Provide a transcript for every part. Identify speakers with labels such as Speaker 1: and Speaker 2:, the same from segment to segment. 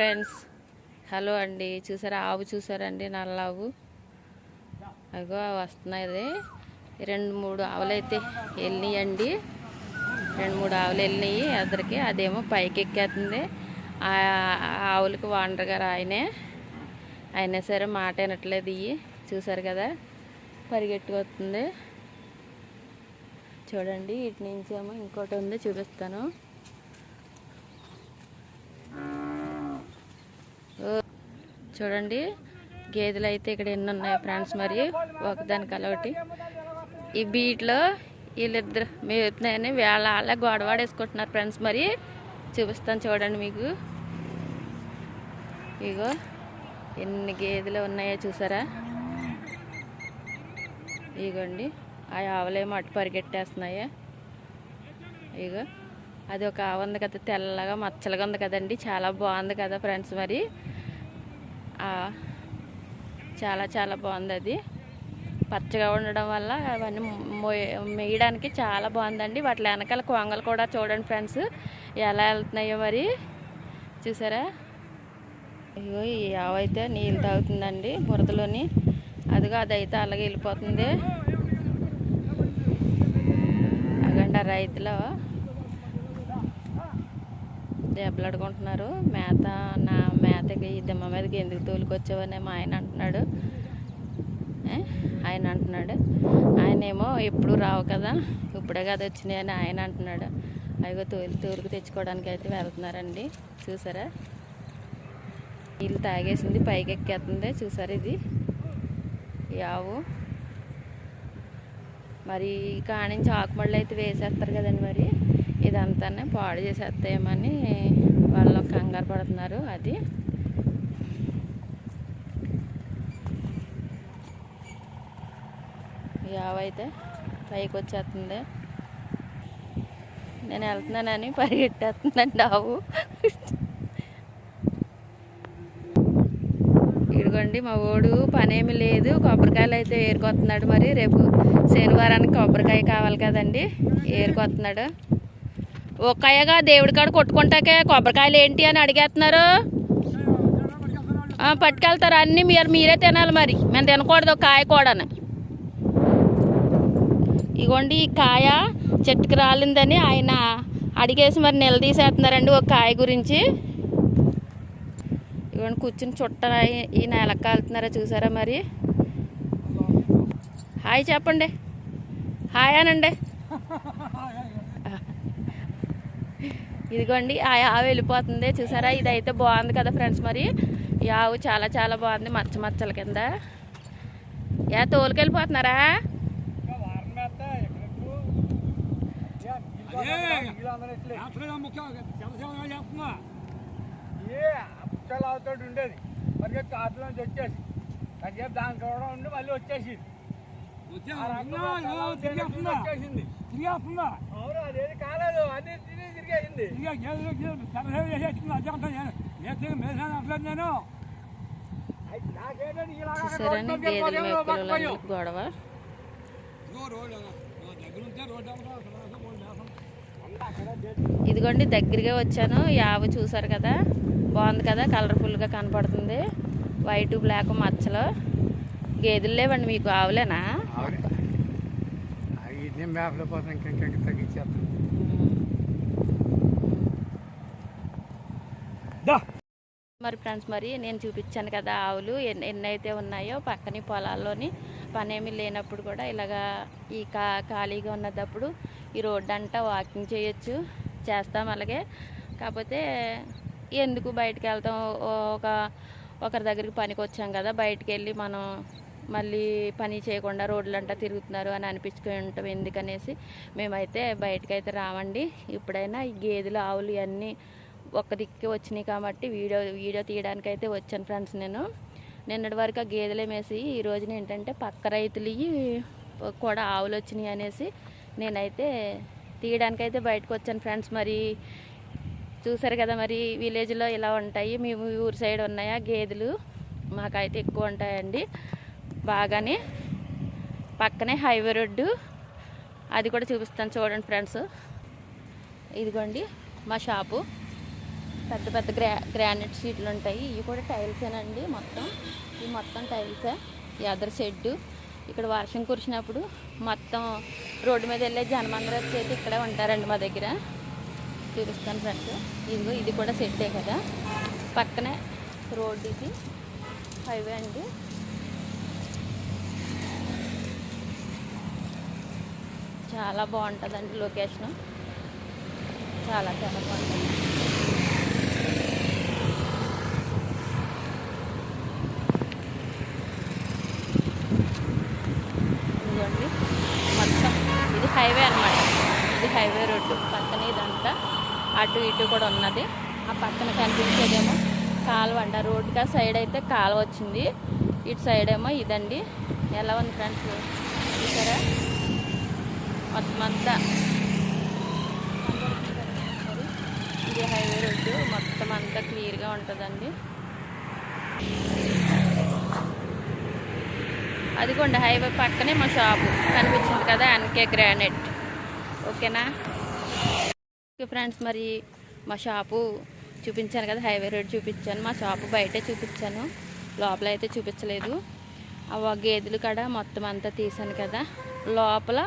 Speaker 1: Friends. Hello అండి. చూసారా? ఆవు చూసారండి? నల్ల ఆవు అగో వస్తున్నాయి. రెండు మూడు ఆవులు అయితే వెళ్ళినాయండి. రెండు మూడు ఆవులు వెళ్ళినాయి అద్దరికి అదేమో పైకి ఎక్కేస్తుంది ఆ ఆవులకు ఆవులకి వాండర్ గారు ఆయనే. అయినా సరే మాట వినట్లేదు ఇవి చూసారు కదా? పరిగెట్టుకొస్తుంది. చూడండి ఇటు నుంచేమో ఇంకోటి ఉంది. చూపిస్తాను. చూడండి గేదెలు అయితే ఇక్కడ ఎన్ని ఉన్నాయి ఫ్రెండ్స్ మరి? ఒకదానికి అలొకటి ఈ బీట్లో వీళ్ళిద్దరు మేపుతున్నాయని వేళ వాళ్ళ గొడవాడేసుకుంటున్నారు ఫ్రెండ్స్ మరి. చూపిస్తాను చూడండి మీకు. ఇగో ఎన్ని గేదెలు ఉన్నాయో చూసారా? ఇగోండి ఆ ఆవులేమో అటు పరిగెట్టేస్తున్నాయా. ఇగో అది ఒక ఆవు ఉంది కదా తెల్లగా మచ్చలుగా ఉంది కదండి చాలా బాగుంది కదా ఫ్రెండ్స్ మరి. చాలా చాలా బాగుంది అది పచ్చగా ఉండడం వల్ల అవన్నీ మేయడానికి చాలా బాగుందండి. వాటి వెనకాల కొంగలు కూడా చూడండి ఫ్రెండ్స్. ఎలా వెళ్తున్నాయో మరి. చూసారా? అయ్యో ఈ అయితే నీళ్ళు తాగుతుందండి బురదలోని. అదిగో అదైతే అలాగే వెళ్ళిపోతుంది. అగండ రైతులు దెబ్బలాడుకుంటున్నారు. మేత నా మీదకి ఈ దిమ్మ మీదకి ఎందుకు తోలుకొచ్చావని మా ఆయన అంటున్నాడు. ఆయన అంటున్నాడు. ఆయన ఏమో ఎప్పుడు రావు కదా ఇప్పుడే కదా వచ్చినాయి అని ఆయన అంటున్నాడు. అవిగో తోలు తోలుకు తెచ్చుకోవడానికి అయితే వెళ్తున్నారండి. చూసారా? నీళ్ళు తాగేసింది పైకి ఎక్కేస్తుంది. చూసారు ఇది? యావు ఆవు. మరి కానించి ఆకుమళ్ళు అయితే వేసేస్తారు కదండి మరి. ఇదంతానే పాడు చేసేస్తాయేమని వాళ్ళు కంగారు పడుతున్నారు. అది ఈ ఆవు అయితే పైకి వచ్చేస్తుంది. నేను వెళ్తున్నానని పరిగెట్టేస్తుందండి ఆవు. ఇదిగోండి మా ఓడు పనేమి లేదు. కొబ్బరికాయలు అయితే ఏరుకొస్తున్నాడు మరి. రేపు శనివారానికి కొబ్బరికాయ కావాలి కదండి. ఏరుకొస్తున్నాడు ఒక్కయ్యగా దేవుడి కాడ కొట్టుకుంటాకే కొబ్బరికాయలు ఏంటి అని అడిగేస్తున్నారు. పట్టుకెళ్తారు? అన్నీ మీరు మీరే తినాలి మరి. మేము తినకూడదు కాయ కూడాను. ఇగోండి ఈ కాయ చెట్టుకు రాలిందని ఆయన అడిగేసి మరి నిలదీసేస్తున్నారండి ఒక కాయ గురించి. ఇవన్నీ కూర్చుని చుట్ట ఈయన ఎలా కాలుతున్నారా చూసారా మరి? హాయ్ చెప్పండి. హాయ్ అనండి. ఇదిగోండి ఆ ఆవు వెళ్ళిపోతుంది. చూసారా? ఇది అయితే బాగుంది కదా ఫ్రెండ్స్ మరి. ఈ ఆవు చాలా చాలా బాగుంది మచ్చ మచ్చల కింద. ఏ తోలుకెళ్ళిపోతున్నారా?
Speaker 2: ఏ అప్పచాలు అవుతాడు ఉండేది. మరి కాటులో వచ్చేసి కాసేపు దాని కూడా ఉండి మళ్ళీ వచ్చేసి ఆ రకంగా చాలా వచ్చేసింది. అవును అదేది కాలేదు. అన్ని తిరిగి తిరిగేసింది. ఇలాగా
Speaker 1: చూసారని గేదెల మేపుకోవాలి గొడవ. ఇదిగోండి దగ్గరగా వచ్చాను. ఈ ఆవు చూసారు కదా? బాగుంది కదా? కలర్ఫుల్గా కనపడుతుంది. వైట్ బ్లాక్ మచ్చలు. గేదెలు లేవండి మీకు ఆవులేనా? మరి ఫ్రెండ్స్ మరి నేను చూపించాను కదా ఆవులు. ఎన్ని ఎన్నైతే ఉన్నాయో పక్కనే పొలాల్లోని పనేమి లేనప్పుడు కూడా ఇలాగా ఈ కా ఖాళీగా ఉన్నప్పుడు ఈ రోడ్డు అంతా వాకింగ్ చేయొచ్చు. చేస్తాం అలాగే. కాకపోతే ఎందుకు బయటికి వెళ్తాం? ఒక ఒకరి దగ్గరికి పనికి వచ్చాం కదా బయటకు వెళ్ళి మనం మళ్ళీ పని చేయకుండా రోడ్లంతా తిరుగుతున్నారు అని అనిపించుకుని ఉంటాం. ఎందుకనేసి మేమైతే బయటకైతే అయితే ఇప్పుడైనా ఈ గేదెలు ఆవులు ఇవన్నీ ఒక్క దిక్కి వచ్చినాయి కాబట్టి వీడియో వీడియో తీయడానికి అయితే వచ్చాను ఫ్రెండ్స్ నేను. నిన్నటి వరకు ఆ గేదెలు మేసి ఈ రోజున ఏంటంటే పక్క రైతులు కూడా ఆవులు వచ్చినాయి అనేసి నేనైతే తీయడానికైతే బయటకు వచ్చాను ఫ్రెండ్స్. మరి చూసారు కదా మరి విలేజ్లో ఇలా ఉంటాయి? మీ ఊరు సైడ్ ఉన్నాయా? గేదెలు మాకైతే ఎక్కువ ఉంటాయండి. బాగానే పక్కనే హైవే రోడ్డు. అది కూడా చూపిస్తాను చూడండి ఫ్రెండ్స్. ఇదిగోండి మా షాపు. పెద్ద పెద్ద గ్రా గ్రానైట్ షీట్లు ఉంటాయి. ఇవి కూడా టైల్సేనండి మొత్తం. ఇవి మొత్తం టైల్సే. ఈ అదర్ ఇక్కడ వర్షం కురిసినప్పుడు మొత్తం రోడ్డు మీద వెళ్ళే జనమందరూ వచ్చేసి ఇక్కడే ఉంటారండి మా దగ్గర. చూపిస్తాను ఫ్రెండ్స్. ఇదిగో ఇది కూడా సెట్టే కదా. పక్కనే రోడ్డు ఇది హైవే అండి. చాలా బాగుంటుందండి లొకేషన్. చాలా చాలా బాగుంటుంది ఇదిగోండి మొత్తం ఇది హైవే అన్నమాట ఇది హైవే రోడ్డు. పక్కన ఇదంతా. అటు ఇటు కూడా ఉన్నది. ఆ పక్కన కనిపించేదేమో కాలువ అంట రోడ్డుకి సైడ్ అయితే కాలువ వచ్చింది. ఇటు సైడ్ ఏమో ఇదండి. ఎలా ఉంది ఫ్రెండ్స్? చూసారా? మొత్తం అంతా. ఇది హైవే రోడ్డు. మొత్తం అంతా క్లియర్గా ఉంటుందండి. అదిగోండి హైవే పక్కనే మా షాపు. కనిపించింది కదా ఎన్కే గ్రానైట్. ఓకేనా? ఫ్రెండ్స్ మరి మా షాపు చూపించాను కదా హైవే రోడ్ చూపించాను. మా షాపు బయటే చూపించాను. లోపల అయితే చూపించలేదు. ఆ గేదెలు కాడ మొత్తం అంతా తీసాను కదా. లోపల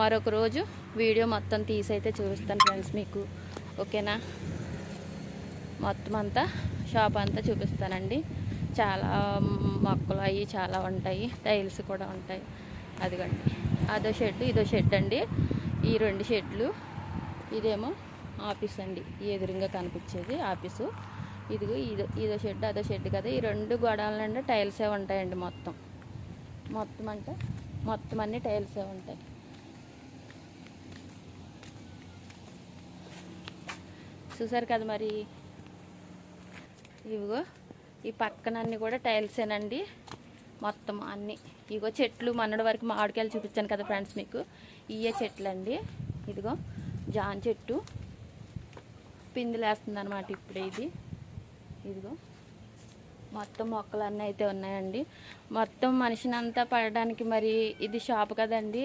Speaker 1: మరొక రోజు వీడియో మొత్తం తీసి అయితే చూపిస్తాను ఫ్రెండ్స్ మీకు. ఓకేనా? మొత్తం అంతా షాప్ అంతా చూపిస్తానండి. చాలా మొక్కలు అవి చాలా ఉంటాయి. టైల్స్ కూడా ఉంటాయి. అదిగండి. అదో షెడ్ ఇదో షెడ్ అండి. ఈ రెండు షెడ్లు. ఇదేమో ఆఫీస్ అండి. ఎదురుగా కనిపించేది ఆఫీసు. ఇదిగో ఇదో ఇదో షెడ్ అదో షెడ్ కదా. ఈ రెండు గోడవలండి టైల్సే ఉంటాయండి మొత్తం. మొత్తం అంటే మొత్తం అన్ని టైల్సే ఉంటాయి. చూసారు కదా మరి? ఇవిగో ఈ పక్కన అన్ని కూడా టైల్సేనండి. మొత్తం అన్ని. ఇగో చెట్లు మొన్నటి వరకు మామిడికాయలు చూపించాను కదా ఫ్రెండ్స్ మీకు. ఇయే చెట్లు అండి ఇదిగో జాన్ చెట్టు. పిందిలేస్తుంది అనమాట ఇప్పుడే ఇది. ఇదిగో మొత్తం మొక్కలు అన్నీ అయితే ఉన్నాయండి. మొత్తం మనిషిని అంతా పడడానికి మరి ఇది షాప్ కదండి.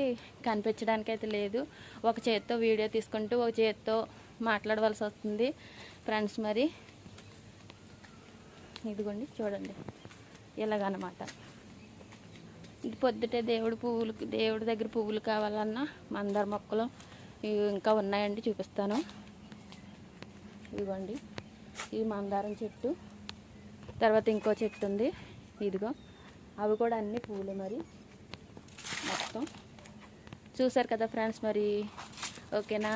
Speaker 1: కనిపించడానికి అయితే లేదు. ఒక చేత్తో వీడియో తీసుకుంటూ ఒక చేత్తో మాట్లాడవలసి వస్తుంది. ఫ్రెండ్స్ మరి. ఇదిగోండి చూడండి. ఇలాగనమాట ఇది పొద్దుటే దేవుడు పువ్వులు దేవుడి దగ్గర పువ్వులు కావాలన్నా మందార మొక్కలు ఇవి ఇంకా ఉన్నాయండి చూపిస్తాను. ఇదిగోండి ఈ మందారం చెట్టు. తర్వాత ఇంకో చెట్టు ఉంది ఇదిగో. అవి కూడా అన్ని పువ్వులు మరి మొత్తం. చూసారు కదా ఫ్రెండ్స్ మరి ఓకేనా?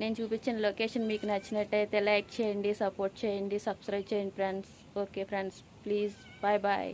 Speaker 1: నేను చూపించిన లొకేషన్ మీకు నచ్చినట్టయితే లైక్ చేయండి సపోర్ట్ చేయండి సబ్స్క్రైబ్ చేయండి friends. Okay friends please bye bye.